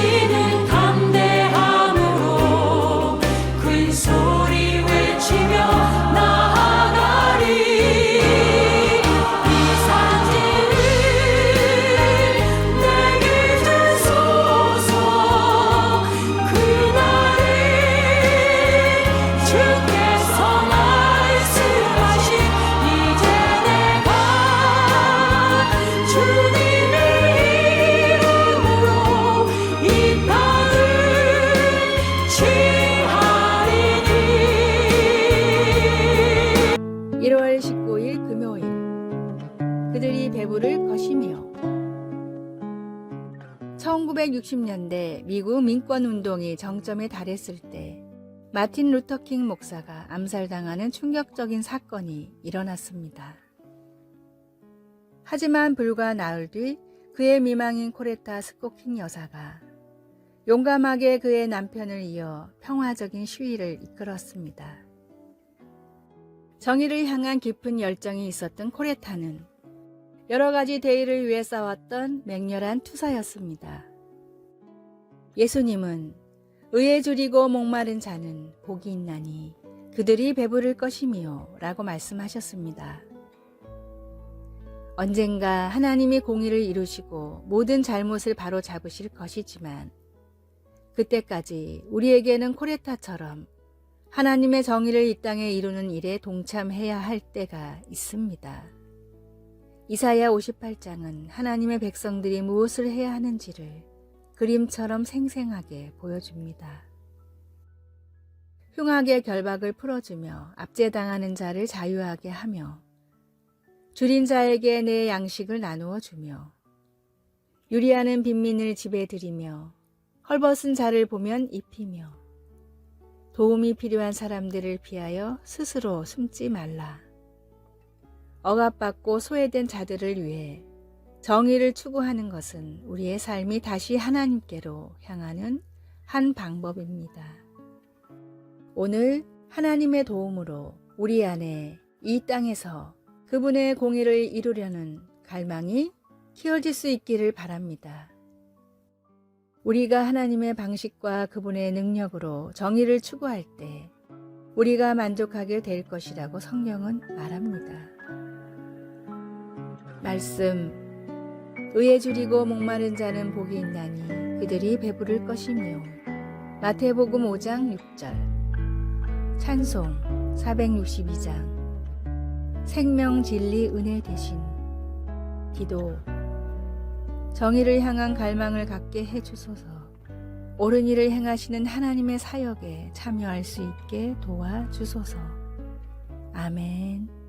see. 19일 금요일 그들이 배부를 것이며 1960년대 미국 민권운동이 정점에 달했을 때 마틴 루터킹 목사가 암살당하는 충격적인 사건이 일어났습니다. 하지만 불과 나흘 뒤 그의 미망인 코레타 스코킹 여사가 용감하게 그의 남편을 이어 평화적인 시위를 이끌었습니다. 정의를 향한 깊은 열정이 있었던 코레타는 여러 가지 대의를 위해 싸웠던 맹렬한 투사였습니다. 예수님은 의에 줄이고 목마른 자는 복이 있나니 그들이 배부를 것이미요 라고 말씀하셨습니다. 언젠가 하나님이 공의를 이루시고 모든 잘못을 바로 잡으실 것이지만 그때까지 우리에게는 코레타처럼 하나님의 정의를 이 땅에 이루는 일에 동참해야 할 때가 있습니다. 이사야 58장은 하나님의 백성들이 무엇을 해야 하는지를 그림처럼 생생하게 보여줍니다. 흉악의 결박을 풀어주며 압제당하는 자를 자유하게 하며 줄인 자에게 내 양식을 나누어 주며 유리하는 빈민을 집에 들이며 헐벗은 자를 보면 입히며 도움이 필요한 사람들을 피하여 스스로 숨지 말라. 억압받고 소외된 자들을 위해 정의를 추구하는 것은 우리의 삶이 다시 하나님께로 향하는 한 방법입니다. 오늘 하나님의 도움으로 우리 안에 이 땅에서 그분의 공의를 이루려는 갈망이 키워질 수 있기를 바랍니다. 우리가 하나님의 방식과 그분의 능력으로 정의를 추구할 때 우리가 만족하게 될 것이라고 성경은 말합니다. 말씀 의에 줄이고 목마른 자는 복이 있나니 그들이 배부를 것이며 마태복음 5장 6절 찬송 462장 생명 진리 은혜 대신 기도 정의를 향한 갈망을 갖게 해 주소서 옳은 일을 행하시는 하나님의 사역에 참여할 수 있게 도와 주소서 아멘.